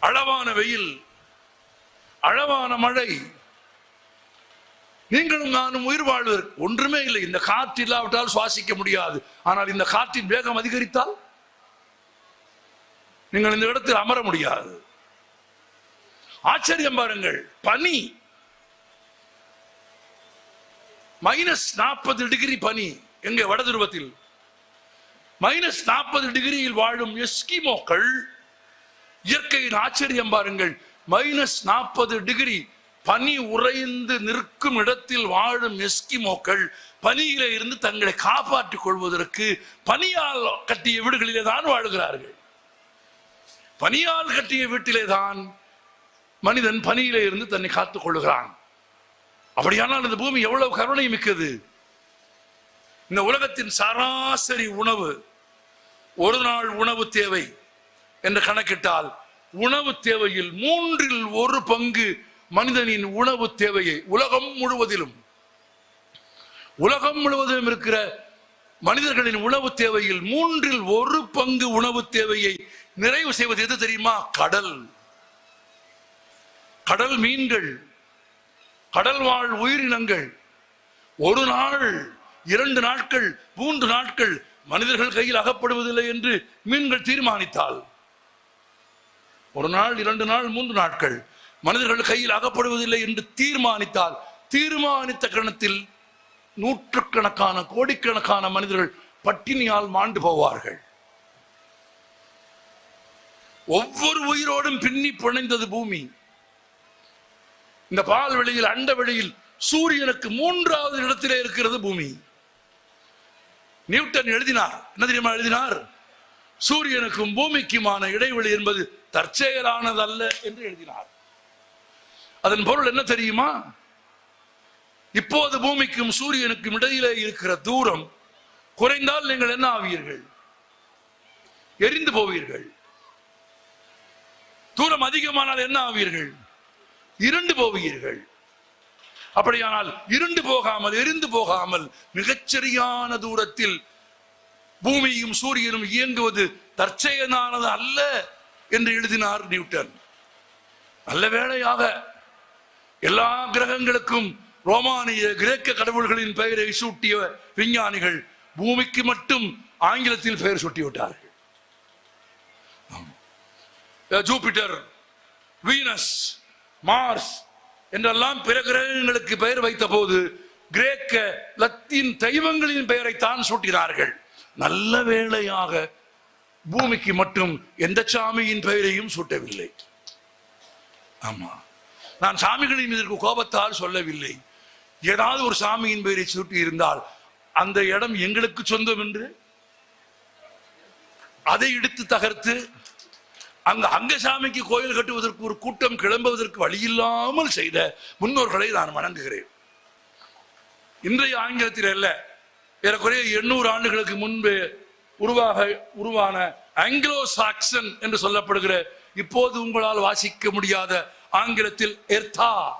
அளவான வெயில் அளவான மழை. நீங்களும் நானும் உயிர் வாழ்வதற்கு ஒன்றுமே இல்லை. இந்த காற்று இல்லாவிட்டால் சுவாசிக்க முடியாது. ஆனால் இந்த காற்றின் வேகம் அதிகரித்தால் நீங்கள் இந்த இடத்தில் அமர முடியாது. ஆச்சரியம் பாருங்கள். பனி. மைனஸ் நாற்பது டிகிரி பனி எங்க? வட துருவத்தில். மைனஸ் நாற்பது டிகிரியில் வாழும் எஸ்கிமோக்கள் இயற்கையின் ஆச்சரியம் பாருங்கள். மைனஸ் நாற்பது டிகிரி பனி உறைந்து நிற்கும் இடத்தில் வாழும் எஸ்கிமோக்கள் பனியில இருந்து தங்களை காப்பாற்றிக் கொள்வதற்கு பனியால் கட்டிய வீடுகளிலே தான் வாழுகிறார்கள். பனியால் கட்டிய வீட்டிலே தான் மனிதன் பனியிலே இருந்து தன்னை காத்துக் கொள்கிறான் அப்படியானால் இந்த பூமி எவ்வளவு கருணை மிக்கது. இந்த உலகத்தின் சராசரி உணவு ஒரு நாள் உணவு தேவை. என்று கணக்கிட்டால் உணவு தேவையில் மூன்றில் ஒரு பங்கு மனிதனின் உணவு தேவையை உலகம் முழுவதிலும் உலகம் முழுவதிலும் இருக்கிற மனிதர்களின் உணவு தேவையில் மூன்றில் ஒரு பங்கு உணவு தேவையை நிறைவு செய்வது எது தெரியுமா? கடல். கடல் மீன்கள் கடல் வாழ் உயிரினங்கள். ஒரு நாள் இரண்டு நாட்கள் மூன்று நாட்கள் மனிதர்கள் கையில் அகப்படுவதில்லை என்று மீன்கள் தீர்மானித்தால் ஒரு நாள் இரண்டு நாள் மூன்று நாட்கள் மனிதர்கள் கையில் அகப்படுவதில்லை என்று தீர்மானித்தால் தீர்மானித்த கணத்தில் நூற்றுக்கணக்கான கோடிக்கணக்கான மனிதர்கள் பட்டினியால் மாண்டு போவார்கள். ஒவ்வொரு உயிரோடும் பின்னி பிணைந்தது பூமி. இந்த பால் வெளியில் அண்ட வெளியில் சூரியனுக்கு மூன்றாவது இடத்திலே இருக்கிறது பூமி. நியூட்டன் எழுதினார். என்ன தெரியுமா எழுதினார்? சூரியனுக்கும் பூமிக்குமான இடைவெளி என்பது தற்செயலானதல்ல என்று எழுதினார். அதன் பொருள் என்ன தெரியுமா? இப்போது பூமிக்கும் சூரியனுக்கும் இடையிலே இருக்கிற தூரம் குறைந்தால் நீங்கள் என்ன ஆவீர்கள்? எரிந்து போவீர்கள். தூரம் அதிகமானால் என்ன ஆவீர்கள்? இருண்டு போவீர்கள். அப்படியானால் இருண்டு போகாமல் எரிந்து போகாமல் மிகச்சரியான தூரத்தில் பூமியும் சூரியனும் இயங்குவது தற்செயலானது அல்ல என்று எழுதினார் நியூட்டன். நல்ல வேளையாக எல்லா கிரகங்களுக்கும் ரோமானிய கிரேக்க கடவுள்களின் பெயரை சூட்டிய விஞ்ஞானிகள் பூமிக்கு மட்டும் ஆங்கிலத்தில் பெயர் சூட்டிவிட்டார்கள். ஜூபிட்டர் வீனஸ் மார்ஸ் என்றெல்லாம் பிற கிரகங்களுக்கு பெயர் வைத்த போது கிரேக்க லத்தீன் தெய்வங்களின் பெயரைத்தான் சூட்டினார்கள். நல்ல வேளையாக பூமிக்கு மட்டும் எந்த சாமியின் பெயரையும் சூட்டவில்லை. ஆமா. நான் சாமிகளின் இதற்கு கோபத்தால் சொல்லவில்லை. ஏதாவது ஒரு சாமியின் பெயரை சூட்டி இருந்தால் அந்த இடம் எங்களுக்கு சொந்தம் என்று? அதை இடித்து தகர்த்து அங்க அங்க சாமிக்கு கோயில் கட்டுவதற்கு ஒரு கூட்டம் கிளம்புவதற்கு வழியில்லாமல் செய்த முன்னோர்களை நான் வணங்குகிறேன். இன்றைய ஆங்கிலத்தில் அல்ல ஏறக்குறைய எண்ணூறு ஆண்டுகளுக்கு முன்பு உருவாக உருவான ஆங்கிலோ சாக்சன் என்று சொல்லப்படுகிற இப்போது உங்களால் வாசிக்க முடியாத ஆங்கிலத்தில் எர்த்தா.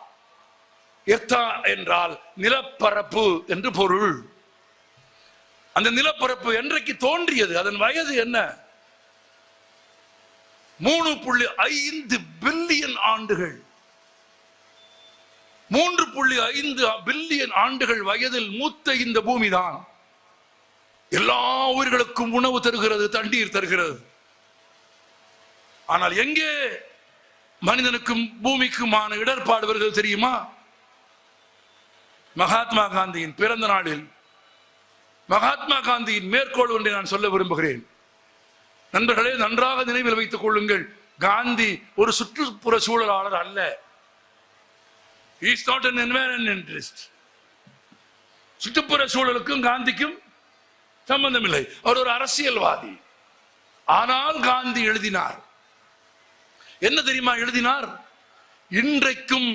எர்த்தா என்றால் நிலப்பரப்பு என்று பொருள். அந்த நிலப்பரப்பு என்றைக்கு தோன்றியது? அதன் வயது என்ன? மூணு புள்ளி ஐந்து பில்லியன் ஆண்டுகள். மூன்று புள்ளி ஐந்து பில்லியன் ஆண்டுகள் வயதில் மூத்த இந்த பூமிதான். எல்லா உயிர்களுக்கும் உணவு தருகிறது தண்ணீர் தருகிறது. ஆனால் எங்கே மனிதனுக்கும் பூமிக்குமான இடர்பாடு வருகிறது தெரியுமா? மகாத்மா காந்தியின் பிறந்த நாளில் மகாத்மா காந்தியின் மேற்கோள் ஒன்றை நான் சொல்ல விரும்புகிறேன். நண்பர்களே நன்றாக நினைவில் வைத்துக் கொள்ளுங்கள் காந்தி ஒரு சுற்றுப்புற சூழலாளர் அல்ல. Is not an environmentalist. சுற்றுப்புற சூழலுக்கும் காந்திக்கும் சம்பந்தம் இல்லை அவர் ஒரு அரசியல்வாதி. ஆனால் காந்தி எழுதினார். என்ன தெரியுமா எழுதினார்? இன்றைக்கும்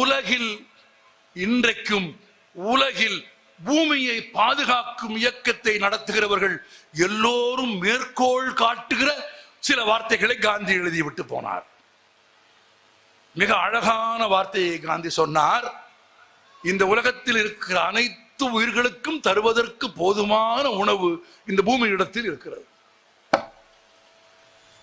உலகில் இன்றைக்கும் உலகில் பூமியை பாதுகாக்கும் இயக்கத்தை நடத்துகிறவர்கள் எல்லோரும் மேற்கோள் காட்டுகிற சில வார்த்தைகளை காந்தி எழுதிவிட்டு போனார். மிக அழகான வார்த்தையை காந்தி சொன்னார். இந்த உலகத்தில் இருக்கிற அனைத்து உயிர்களுக்கும் தருவதற்கு போதுமான உணவு இந்த பூமியிடத்தில் இருக்கிறது.